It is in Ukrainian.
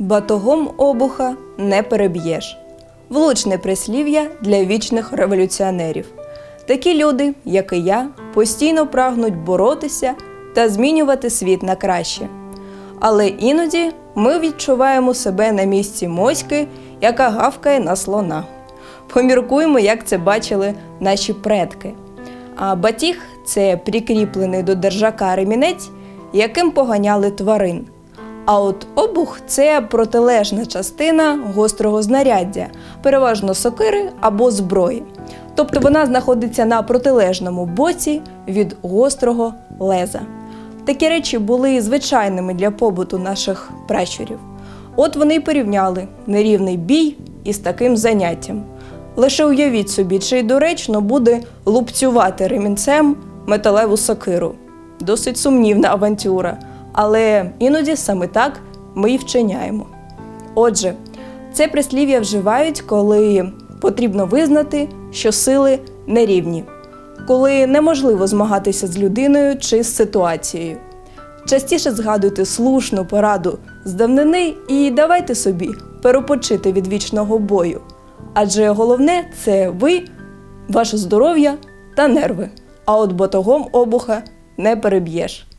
Батогом обуха не переб'єш. Влучне прислів'я для вічних революціонерів. Такі люди, як і я, постійно прагнуть боротися та змінювати світ на краще. Але іноді ми відчуваємо себе на місці моськи, яка гавкає на слона. Поміркуємо, як це бачили наші предки. А батіг це прикріплений до держака ремінець, яким поганяли тварин. А от обух це протилежна частина гострого знаряддя, переважно сокири або зброї. Тобто вона знаходиться на протилежному боці від гострого леза. Такі речі були звичайними для побуту наших пращурів. От вони й порівняли нерівний бій із таким заняттям. Лише уявіть собі, чи доречно буде лупцювати ремінцем металеву сокиру. Досить сумнівна авантюра, але іноді саме так ми й вчиняємо. Отже, це прислів'я вживають, коли потрібно визнати, що сили нерівні, коли неможливо змагатися з людиною чи з ситуацією. Частіше згадуйте слушну пораду з давнини і давайте собі перепочити від вічного бою. Адже головне це ви, ваше здоров'я та нерви. А от ботогом обуха не переб'єш.